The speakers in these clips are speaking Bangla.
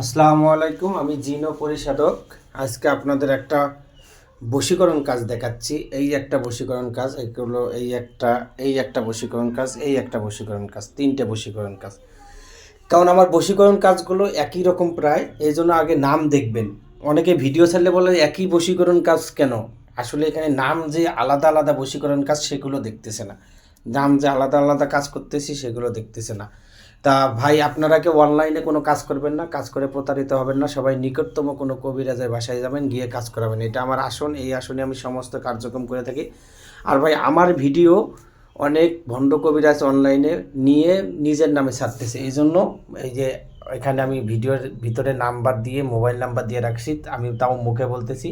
আসসালামু আলাইকুম, আমি জিনো পরিষাদক। আজকে আপনাদের একটা বশীকরণ কাজ দেখাচ্ছি। এই একটা বশীকরণ কাজ এগুলো এই একটা এই একটা বশীকরণ কাজ, এই একটা বশীকরণ কাজ, তিনটে বশীকরণ কাজ। কারণ আমার বশীকরণ কাজগুলো একই রকম প্রায়, এই জন্য আগে নাম দেখবেন। অনেকে ভিডিও ছাড়লে বলে, একই বশীকরণ কাজ কেন? আসলে এখানে নাম যে আলাদা আলাদা বশীকরণ কাজ, সেগুলো দেখতেছে না। নাম যে আলাদা আলাদা কাজ করতেছি, সেগুলো দেখতেছে না। তা ভাই, আপনারা কেউ অনলাইনে কোনো কাজ করবেন না, কাজ করে প্রতারিত হবেন না। সবাই নিকটতম কোনো কবিরাজের বাসায় যাবেন, গিয়ে কাজ করাবেন। এটা আমার আসন, এই আসনে আমি সমস্ত কার্যক্রম করে থাকি। আর ভাই, আমার ভিডিও অনেক ভণ্ড কবিরাজ অনলাইনে নিয়ে নিজের নামে ছাড়তেছে। এই জন্য এই যে এখানে আমি ভিডিওর ভিতরে নাম্বার দিয়ে মোবাইল নাম্বার দিয়ে রাখছি, আমি তাও মুখে বলতেছি।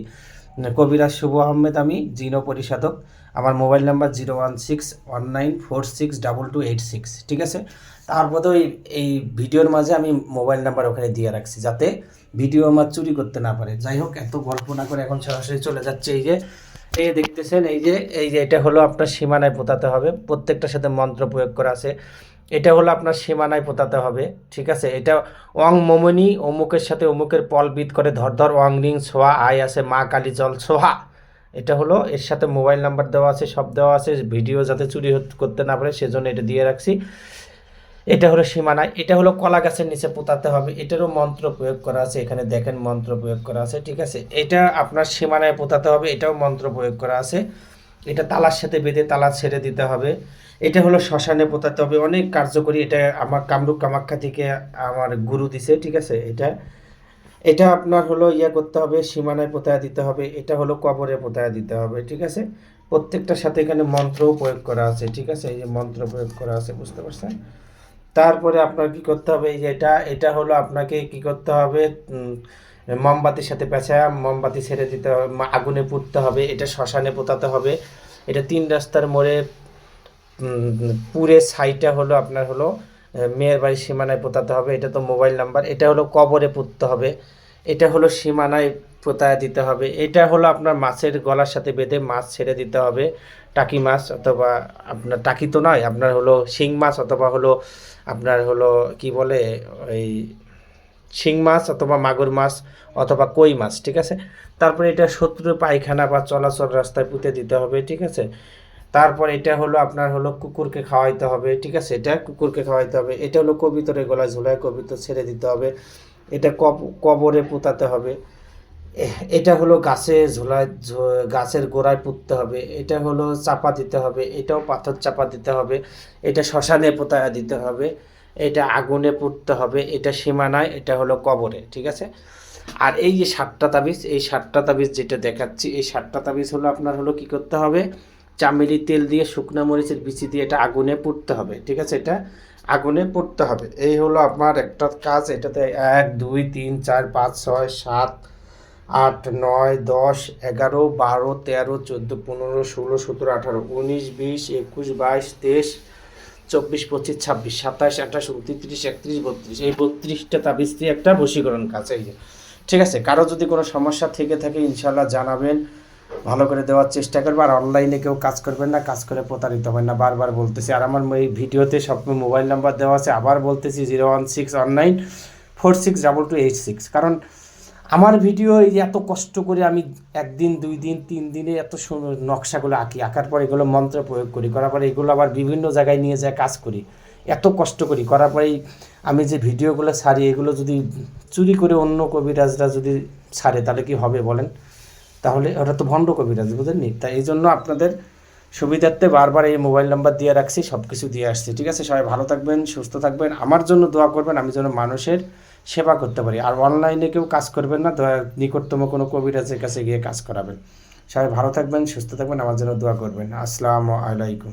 কবিরাজ শুভ আহমেদ আমি, জিনো পরিষাদক আমার mobile number zero one six one nine four six double two eight six, ঠিক আছে? তারপরে ওই এই ভিডিওর মাঝে আমি মোবাইল নাম্বার ওখানে দিয়ে রাখছি যাতে ভিডিও আমার চুরি করতে না পারে। যাই হোক, এত গল্প না করে এখন সরাসরি চলে যাচ্ছে এই যে, এই দেখতেছেন, এই যে এই যে এটা হলো আপনার সীমানায় পোতাতে হবে। প্রত্যেকটার সাথে মন্ত্র প্রয়োগ করা আছে। এটা হলো আপনার সীমানায় পোতাতে হবে, ঠিক আছে? এটা অং মমনি অমুকের সাথে অমুকের পল বিদ করে, ধর ধর অং রিং ছোয়া আয় আছে মা কালী জল সোহা এটা হলো এর সাথে মোবাইল নাম্বার দেওয়া আছে, সব দেওয়া আছে, ভিডিও যাতে চুরি করতে না পারে, সেজন্য এটা দিয়ে রাখছি। এটা হলো সীমানা, এটা হলো কলা গাছের নিচে পোতাতে হবে, এটারও মন্ত্র প্রয়োগ করা আছে, এখানে দেখেন মন্ত্র প্রয়োগ করা আছে, ঠিক আছে? এটা আপনার সীমানায় পোতাতে হবে, এটাও মন্ত্র প্রয়োগ করা আছে। এটা তালার সাথে বেঁধে তালা ছেড়ে দিতে হবে। এটা হলো শ্মশানে পোতাতে হবে। অনেক কার্যকরী এটা আমার কামরূপ কামাখ্যা থেকে আমার গুরু দিছে, ঠিক আছে? এটা এটা আপনার হলো ইয়া করতে হবে, সীমানায় পোতায় দিতে হবে। এটা হলো কবরে পোতায় দিতে হবে, ঠিক আছে? প্রত্যেকটার সাথে এখানে মন্ত্রও প্রয়োগ করা আছে, ঠিক আছে? এই যে মন্ত্র প্রয়োগ করা আছে, বুঝতে পারছেন? তারপরে আপনার কি করতে হবে? এই যে এটা এটা হলো আপনাকে কি করতে হবে? মোমবাতির সাথে পেঁচায় মোমবাতি ছেড়ে দিতে হবে আগুনে পুড়তে হবে, এটা শ্মশানে পোতাতে হবে। এটা তিন রাস্তার মোড়ে পুরে ছাইটা হলো আপনার হলো মেয়ের বাড়ির সীমানায় পোতাতে হবে, এটা তো মোবাইল নাম্বার। এটা হলো কবরে পুঁততে হবে, এটা হলো সীমানায় পোতায় দিতে হবে, এটা হলো আপনার মাছের গলার সাথে বেঁধে মাছ ছেড়ে দিতে হবে, টাকি মাছ অথবা আপনার, টাকি তো নয়, আপনার হলো শিং মাছ অথবা হলো, আপনার হলো, কি বলে, ওই শিং মাছ অথবা মাগুর মাছ অথবা কই মাছ, ঠিক আছে? তারপরে এটা শত্রু পায়খানা বা চলাচল রাস্তায় পুঁতে দিতে হবে, ঠিক আছে? তারপর এটা হলো আপনার হলো কুকুরকে খাওয়াইতে হবে, ঠিক আছে? এটা কুকুরকে খাওয়াইতে হবে, এটা হলো কবিতরের গলায় ঝুলায় কবিতর ছেড়ে দিতে হবে, এটা কব- কবরে পুঁতাতে হবে, এটা হলো গাছে ঝোলায় গাছের গোড়ায় পুঁততে হবে, এটা হলো চাপা দিতে হবে, এটাও পাথর চাপা দিতে হবে, এটা শ্মশানে পোতায়া দিতে হবে এটা আগুনে পুড়তে হবে, এটা সীমানায়, এটা হলো কবরে, ঠিক আছে? আর এই যে সাতটা তাবিজ, এই সাতটা তাবিজ যেটা দেখাচ্ছি, এই সাতটা তাবিজ হলো আপনার হলো কি করতে হবে? চামেলি তেল দিয়ে শুকনা মরিচের বিচি দিয়ে এটা আগুনে পুড়তে হবে, ঠিক আছে? এটা আগুনে পুড়তে হবে। এই হলো আপনার একটা কাজ, এটাতে এক, দুই, তিন, চার, পাঁচ, ছয়, সাত, আট, নয়, দশ, এগারো, বারো, তেরো, চোদ্দ, পনেরো, ষোলো, সতেরো, আঠারো, উনিশ, বিশ, একুশ, বাইশ, তেইশ চব্বিশ, পঁচিশ, ছাব্বিশ, সাতাশ, আঠাশ, উনত্রিশ, একত্রিশ, বত্রিশ। এই বত্রিশটা তাবিজ দিয়ে একটা বশীকরণ কাজ। এই যে, ঠিক আছে? কারও যদি কোনো সমস্যা থেকে থাকে ইনশাল্লাহ জানাবেন। ভালো করে দেওয়ার চেষ্টা করব। আর অনলাইনে কেউ কাজ করবেন না, কাজ করে প্রতারিত হবেন না। বারবার বলতেছি। আর আমার এই ভিডিওতে সব মোবাইল নাম্বার দেওয়া আছে। আবার বলতেছি, zero one six one nine four six double two eight six. কারণ আমার ভিডিও এই এত কষ্ট করে আমি একদিন, দুই দিন, তিন দিনে এত সুন্দর নকশাগুলো আঁকি, আঁকার পর এগুলো মন্ত্র প্রয়োগ করি, করার পরে এগুলো আবার বিভিন্ন জায়গায় নিয়ে যায় কাজ করি, এত কষ্ট করি, করার পরেই আমি যে ভিডিওগুলো ছাড়ি, এগুলো যদি চুরি করে অন্য কবিরাজরা যদি ছাড়ে, তাহলে কি হবে বলেন? তাহলে ওটা তো ভণ্ড কবিরাজ বুঝলেননি তাই এই জন্য আপনাদের সুবিধার্থে বারবার এই মোবাইল নাম্বার দিয়ে রাখছি সব কিছু দিয়ে আসছি, ঠিক আছে? সবাই ভালো থাকবেন, সুস্থ থাকবেন, আমার জন্য দোয়া করবেন, আমি যেন মানুষের সেবা করতে পারি। আর অনলাইনে কেউ কাজ করবেন না নিকটতম কোনো কবিরাজের কাছে গিয়ে কাজ করাবেন। সবাই ভালো থাকবেন, সুস্থ থাকবেন, আমার জন্য দোয়া করবেন। আসসালামু আলাইকুম।